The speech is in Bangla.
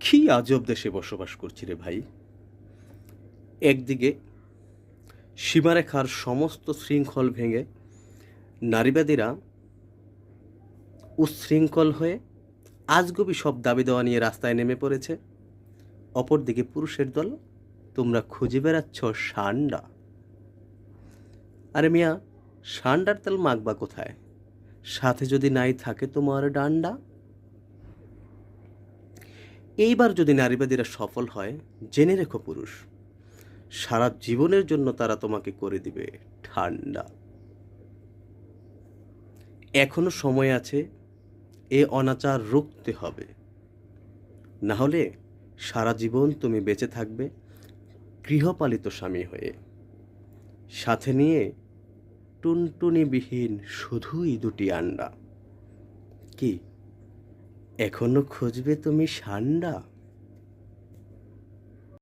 কি আজব দেশে বসবাস করছি রে ভাই? একদিকে সীমারেখার সমস্ত শৃঙ্খল ভেঙে নারীবাদীরা উচ্ছৃঙ্খল হয়ে আজগুবি সব দাবি দেওয়া নিয়ে রাস্তায় নেমে পড়েছে। অপরদিকে পুরুষের দল, তোমরা খুঁজে বেড়াচ্ছ সান্ডা। আরে মিয়া, সান্ডার তেল মাখবা কোথায়? সাথে যদি নাই থাকে তোমার ডান্ডা। এইবার যদি নারীবাদীরা সফল হয়, জেনে রেখো পুরুষ, সারা জীবনের জন্য তারা তোমাকে করে দিবে ঠান্ডা। এখনও সময় আছে, এ অনাচার রুখতে হবে। না হলে সারা জীবন তুমি বেঁচে থাকবে, গৃহপালিত স্বামী হয়ে। সাথে নিয়ে টুনটুনিবিহীন শুধুই দুটি আন্ডা। কি এখনও খুঁজবে তুমি সান্ডা?